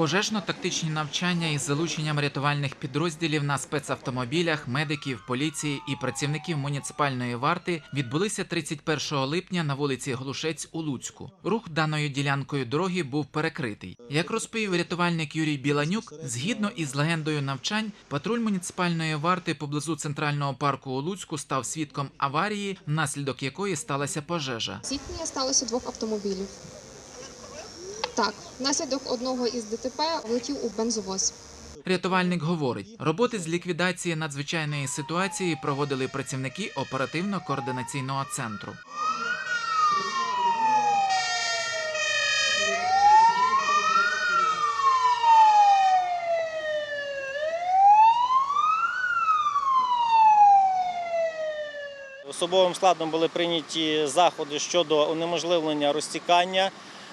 Пожежно-тактичні навчання із залученням рятувальних підрозділів на спецавтомобілях, медиків, поліції і працівників муніципальної варти відбулися 31 липня на вулиці Глушець у Луцьку. Рух даною ділянкою дороги був перекритий. Як розповів рятувальник Юрій Біланюк, згідно із легендою навчань, патруль муніципальної варти поблизу центрального парку у Луцьку став свідком аварії, внаслідок якої сталася пожежа. Зіткнення сталося двох автомобілів. Так, внаслідок одного із ДТП влетів у бензовоз. Рятувальник говорить, роботи з ліквідації надзвичайної ситуації проводили працівники оперативно-координаційного центру. Особовим складом були прийняті заходи щодо унеможливлення розтікання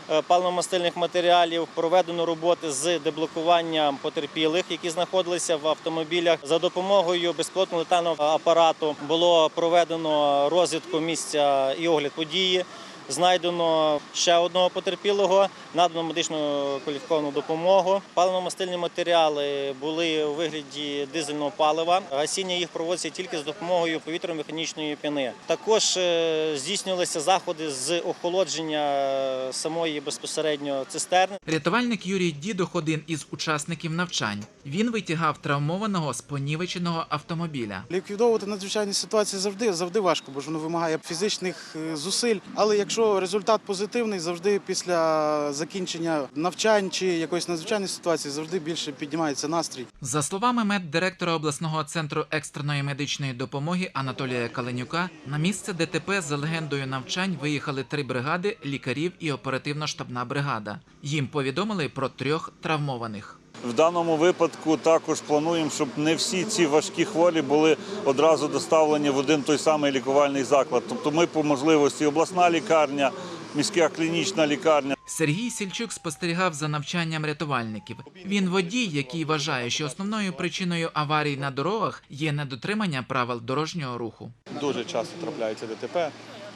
паливно-мастильних матеріалів. Проведено роботи з деблокуванням потерпілих, які знаходилися в автомобілях. За допомогою безпілотного летального апарату було проведено розвідку місця і огляд події. Знайдено ще одного потерпілого, надано медичну кваліфіковану допомогу. Паливно-мастильні матеріали були у вигляді дизельного палива. Гасіння їх проводиться тільки з допомогою повітряно-механічної піни. Також е, здійснювалися заходи з охолодження е, самої безпосередньо цистерни. Рятувальник Юрій Дідох один із учасників навчань. Він витягав травмованого з понівеченого автомобіля. Ліквідовувати надзвичайні ситуації завжди завжди важко, бо ж воно вимагає фізичних е, зусиль. Але якщо результат позитивний, завжди після закінчення навчань чи якоїсь надзвичайної ситуації завжди більше піднімається настрій. За словами меддиректора обласного центру екстреної медичної допомоги Анатолія Каленюка, на місце ДТП за легендою навчань виїхали три бригади лікарів і оперативно-штабна бригада. Їм повідомили про трьох травмованих. В даному випадку також плануємо, щоб не всі ці важкі хворі були одразу доставлені в один той самий лікувальний заклад. Тобто ми по можливості обласна лікарня, міська клінічна лікарня. Сергій Сільчук спостерігав за навчанням рятувальників. Він водій, який вважає, що основною причиною аварій на дорогах є недотримання правил дорожнього руху. Дуже часто трапляються ДТП,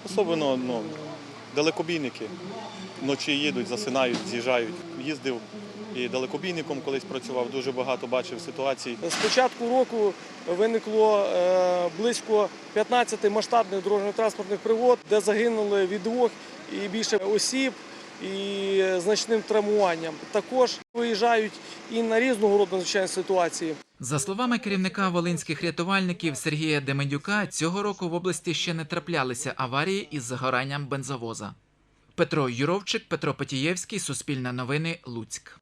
особливо ну, далекобійники. Вночі їдуть, засинають, з'їжджають. Їздив і далекобійником колись працював, дуже багато бачив ситуацій. З початку року виникло е, близько 15 масштабних дорожньо-транспортних пригод, де загинули від двох і більше осіб і значним травмуванням. Також виїжджають і на різного роду надзвичайні ситуації. За словами керівника волинських рятувальників Сергія Демедюка, цього року в області ще не траплялися аварії із загоранням бензовоза. Петро Юровчик, Петро Потієвський, Суспільне новини, Луцьк.